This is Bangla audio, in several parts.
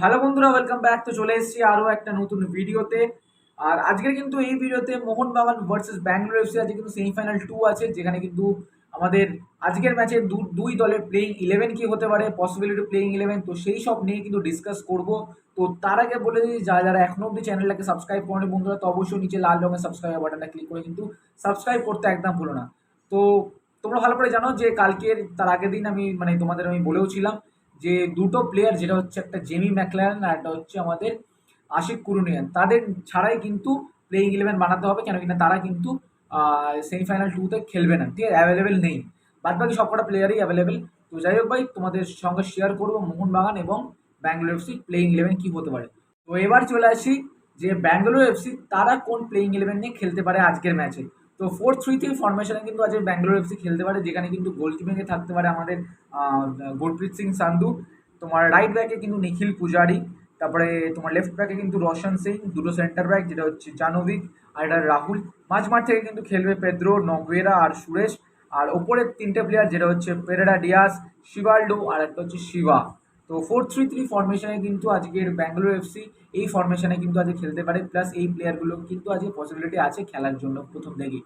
হ্যালো বন্ধুরা ওয়েলকাম ব্যাক তো চলে এসেছি আরও একটা নতুন ভিডিওতে। আর আজকের কিন্তু এই ভিডিওতে মোহনবাগান ভার্সেস ব্যাঙ্গালোর এফসি আজকে কিন্তু সেমিফাইনাল টু আছে, যেখানে কিন্তু আমাদের আজকের ম্যাচে দুই দলের প্লেইং ইলেভেন কি হতে পারে পসিবিলিটি প্লেইং ইলেভেন তো সেই সব নিয়ে কিন্তু ডিসকাস করব। তো তার আগে বলে দিই, যারা যারা এখনও অব্দি চ্যানেলটাকে সাবস্ক্রাইব করেনি বন্ধুরা, তো অবশ্যই নিচে লাল রঙের সাবস্ক্রাইব বাটনটা ক্লিক করে কিন্তু সাবস্ক্রাইব করতে একদম ভুলো না। তো তোমরা ভালো করে জানো যে কালকের, তার আগের দিন আমি মানে তোমাদের আমি বলেও ছিলাম যে দুটো প্লেয়ার যেটা হচ্ছে একটা জেমি ম্যাকলারেন আর একটা হচ্ছে আমাদের আশিক কুরুনিয়ান। তাদের ছাড়াই কিন্তু প্লেইং ইলেভেন বানাতে হবে, কেন কিনা তারা কিন্তু সেমিফাইনাল টুতে খেলবে না। ঠিক আছে? অ্যাভেলেবেল নেই। বাদ বাকি সবকটা প্লেয়ারই অ্যাভেলেবেল তো যাই হোক ভাই, তোমাদের সঙ্গে শেয়ার করব মোহনবাগান এবং ব্যাঙ্গালোর এফসি প্লেইং ইলেভেন কী হতে পারে। তো এবার চলে আসি যে ব্যাঙ্গালোর এফসি তারা কোন প্লেইং ইলেভেন নিয়ে খেলতে পারে আজকের ম্যাচে তো ফোর থ্রি থ্রি ফরমেশনে কিন্তু আজকে ব্যাঙ্গালোর এফসি খেলতে পারে, যেখানে কিন্তু গোলকিপিংয়ে থাকতে পারে আমাদের গুরপ্রীত সিং সান্ধু তোমার রাইট ব্যাকে কিন্তু নিখিল পূজারি তারপরে তোমার লেফট ব্যাকে কিন্তু রোশন সিং দুটো সেন্টার ব্যাক যেটা হচ্ছে জানোভিক আর এটা রাহুল মাঝ মাঠ থেকে কিন্তু খেলবে পেদ্রো নগুয়েরা আর সুরেশ আর ওপরের তিনটে প্লেয়ার যেটা হচ্ছে পেরেডা ডিয়াস শিবাল্ডো আর একটা হচ্ছে শিবা তো ফোর থ্রি থ্রি ফরমেশনে কিন্তু আজকের ব্যাঙ্গালোর এফসি এই ফরমেশনে কিন্তু আজকে খেলতে পারে। প্লাস এই প্লেয়ারগুলো কিন্তু আজকে পসিবিলিটি আছে খেলার জন্য প্রথম থেকেই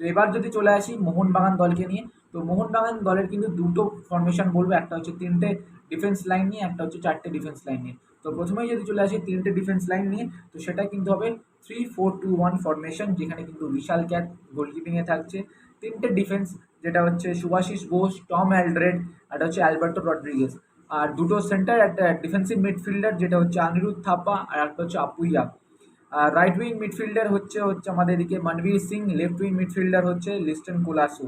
তো এবার যদি চলে আসি মোহনবাগান দলকে নিয়ে, তো মোহনবাগান দলের কিন্তু দুটো ফরমেশন বলব। একটা হচ্ছে তিনটে ডিফেন্স লাইন নিয়ে, একটা হচ্ছে চারটে ডিফেন্স লাইন নিয়ে। তো প্রথমেই যদি চলে আসি তিনটে ডিফেন্স লাইন নিয়ে, তো সেটা কিন্তু হবে three four two one formation যেখানে কিন্তু বিশাল ক্যাট গোলকিপিংয়ে থাকছে। তিনটে ডিফেন্স যেটা হচ্ছে সুভাশিস বোস, টম অ্যালড্রেড আর হচ্ছে অ্যালবার্টো রড্রিগেস আর দুটো সেন্টার একটা ডিফেন্সিভ মিডফিল্ডার যেটা হচ্ছে অনিরুদ্ধ থাপা আর একটা হচ্ছে আপুইয়া আর রাইট উইং মিডফিল্ডার হচ্ছে হচ্ছে আমাদের এদিকে Manvir Singh left wing midfielder হচ্ছে লিস্টন কোলাসু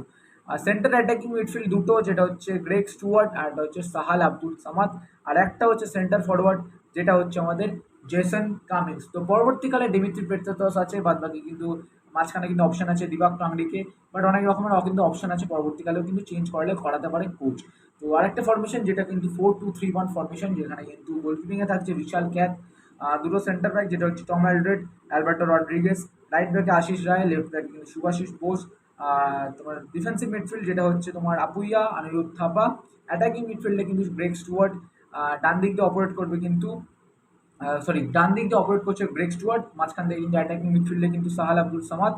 আর সেন্টার অ্যাটাকিং মিডফিল্ড দুটো, যেটা হচ্ছে গ্রেক স্টুয়ার্ট আর একটা হচ্ছে সাহাল আব্দুল সামাদ আর একটা হচ্ছে সেন্টার ফরওয়ার্ড যেটা হচ্ছে আমাদের জেসন কামিংস তো পরবর্তীকালে ডিমিত্রি পেট্রাতস আছে বাদ বাকি কিন্তু মাঝখানে কিন্তু অপশান আছে দিবাক টাংরিকে বাট অনেক রকমের কিন্তু অপশান আছে, পরবর্তীকালেও কিন্তু চেঞ্জ করলে, করাতে পারে কোচ তো আরেকটা ফরমেশন যেটা কিন্তু four two three one formation যেখানে কিন্তু গোলকিপিংয়ে থাকছে বিশাল ক্যাথ দুটো সেন্টার ব্যাক যেটা হচ্ছে Tom Aldred Alberto Rodrigues right ব্যাকে আশিস রায় লেফট ব্যাকে কিন্তু সুভাশিস বোস তোমার ডিফেন্সিভ মিডফিল্ড যেটা হচ্ছে তোমার আপুইয়া, অনিরুদ্ধ থাপা অ্যাটাকিং মিডফিল্ডে কিন্তু ব্রেক স্টুয়ার্ড ডান দিক দিয়ে অপারেট করবে কিন্তু সরি ডান দিক দিয়ে অপারেট করছে ব্রেক স্টুয়ার্ড মাঝখান থেকে কিন্তু অ্যাটাকিং মিডফিল্ডে কিন্তু সাহাল আব্দুল সামাদ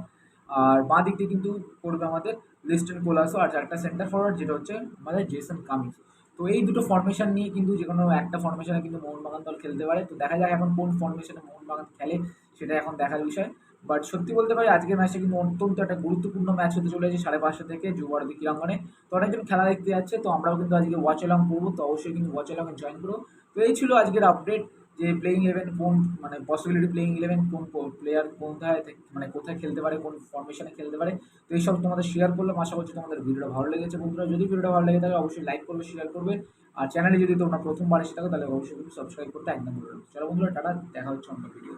আর বাঁ দিক দিয়ে কিন্তু করবে আমাদের লিস্টন কোলাসো আর একটা সেন্টার ফরওয়ার্ড যেটা হচ্ছে আমাদের জেসন কামিংস তো এই দুটো ফর্মেশন নিয়ে কিন্তু যে কোনো একটা ফর্মেশনে কিন্তু মোহনবাগান দল খেলতে পারে। তো দেখা যায় এখন কোন ফর্মেশনে মোহনবাগান খেলে, সেটা এখন দেখার বিষয়। বাট সত্যি বলতে পারি, আজকের ম্যাচটা কিন্তু অত্যন্ত একটা গুরুত্বপূর্ণ ম্যাচ হতে চলেছে সাড়ে পাঁচটা থেকে যুবভারতী ক্রীড়াঙ্গনে। তো অনেকজন খেলা দেখতে যাচ্ছে, তো আমরাও কিন্তু আজকে ওয়াচ এলং করব। তো অবশ্যই কিন্তু ওয়াচ এলংয়ে জয়েন করব তো এই ছিল আজকের আপডেট যে প্লেয়িং ইলেভেন কোন মানে পসিবিলিটি প্লেইং ইলেভেন কোন প্লেয়ার কোথায় মানে কোথায় খেলতে পারে, কোন ফর্মেশনে খেলতে পারে, তো এইসব তোমাদের শেয়ার করলে আশা করছি তোমাদের ভিডিওটা ভালো লেগেছে বন্ধুরা। যদি ভিডিওটা ভালো লেগে থাকে অবশ্যই লাইক করবে শেয়ার করবে। আর চ্যানেলে যদি তোমরা প্রথমবার এসে থাকো তাহলে অবশ্যই সাবস্ক্রাইব করতে একদম ভালো চলো বন্ধুরা, টাটা। দেখা হচ্ছে অন্য ভিডিও